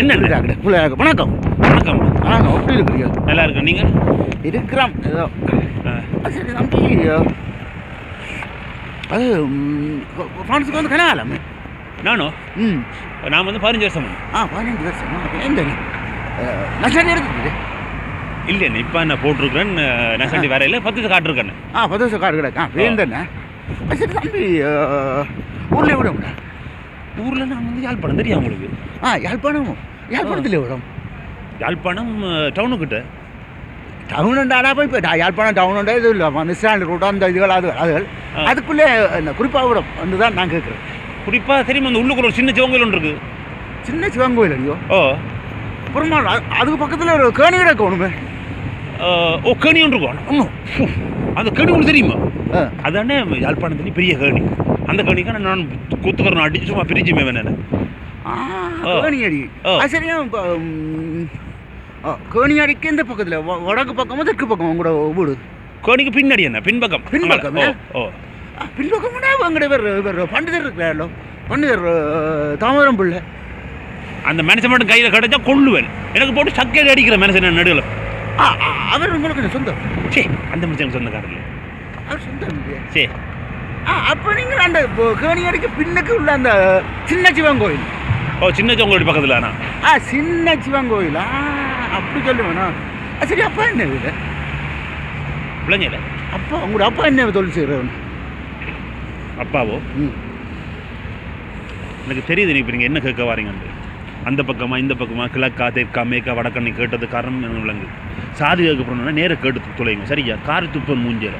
என்ன. வணக்கம். வணக்கம். வணக்கம். எப்படி இருக்கிறீங்க? நல்லா இருக்கேன் நீங்கள் இருக்கிறோம். ஏதோ. சரி தம்பி? அது ஃப்ரான்ஸுக்கு வந்து கனகாலமே. நானும் ம். நான் வந்து பதினஞ்சு வருஷம் ஆ பதினஞ்சு வருஷம் எந்த நஷ்டம் இருக்குது இல்லைண்ணே இப்போ நான் போட்டிருக்கிறேன். நெசண்டி வேற இல்லை. பத்து காட்டிருக்கேன் ஆ பத்து வருஷம் கார்டு கிடக்கா வேந்தண்ணே. சரி தம்பி. ஊரில் விட முடியாது ஊரில் நான் வந்து யாழ்ப்பாணம் தெரியும் உங்களுக்கு? ஆ யாழ்ப்பாணம். யாழ்ப்பாணத்தில் விடும் யாழ்ப்பாணம் டவுனுக்கிட்ட? டவுனுண்டாடா போய் இப்போ யாழ்ப்பாணம் டவுனுண்டா இது இல்லை நிஸ்டாண்ட் ரூட்டோ அந்த இதுகள் அது அதுகள். அதுக்குள்ளே இந்த குறிப்பாக விடும் வந்து தான் நான் கேட்குறேன் குறிப்பாக தெரியுமா அந்த உள்ளுக்குள்ள ஒரு சின்ன சிவங்கல் ஒன்று இருக்கு? சின்ன சிவன் கோயில் ஐயோ ஓ. அப்புறமா அது- அதுக்கு பக்கத்தில் ஒரு கேணி கிடக்கு ஒன்றுமே ஓ கேணி ஒன்று இருக்கும். அந்த கேணி ஒன்று தெரியுமா? ஆ. அதானே யாழ்ப்பாணத்துலேயும் பெரிய கேணி. அந்த கேணிக்கான நான் குத்துக்கரணும் அடிச்சு சும்மா பிரிஞ்சுமே வேணே ஆ, ஓ. கேணியடி. ஓ. அது சரியா இப்போ ம், ஆ, கேணியடிக்கு இந்த பக்கத்தில்? வடக்கு பக்கமும் தெற்கு பக்கம் கூட வீடு? கேணிக்கு பின்னாடி என்ன? பின்பக்கம். பின்பக்கம், ஓ பின்பக்கம்னா எங்கட பேர் பேர் பண்டிதர் இருக்கிறாரோ பண்டிதர் தாமரம் பிள்ளை. அந்த மனுஷன் மட்டும் கையில் கிடைச்சா கொள்ளுவேன். எனக்கு போட்டு சக்கையில் அடிக்கிற மனுஷன் நடுவில்? அவர் உங்களுக்கு சொந்தம்? சே அந்த மனுஷனுக்கு சொந்தக்காரர் அவர் சொந்தம் சே ஆ அப்போ நீங்கள் அந்த கேணியடிக்கு பின்னுக்கு உள்ள அந்த சின்ன சிவன் கோயில். ஓ சின்ன சோங்களோட பக்கத்தில் அண்ணா ஆ சின்ன சிவன் கோயில். ஆ அப்படி சொல்லுவேண்ணா சரி அப்பா என்ன வீடு பிள்ளைங்க அப்பா உங்களோட அப்பா என்ன தொழில் செய்கிறவன் அப்பாவோ? ம். எனக்கு தெரியுது இப்போ நீங்கள் என்ன கேட்க வாரீங்கன்னு அந்த பக்கமா இந்த பக்கமா கிழக்கா தெற்கா மேற்கா வடக்கண்ணி கேட்டது காரணம் எனக்கு விளங்கு சாதி கேட்க போனோம்னா நேராக கேட்டு துளைங்க சரியா? கார் துப்பன் மூஞ்சல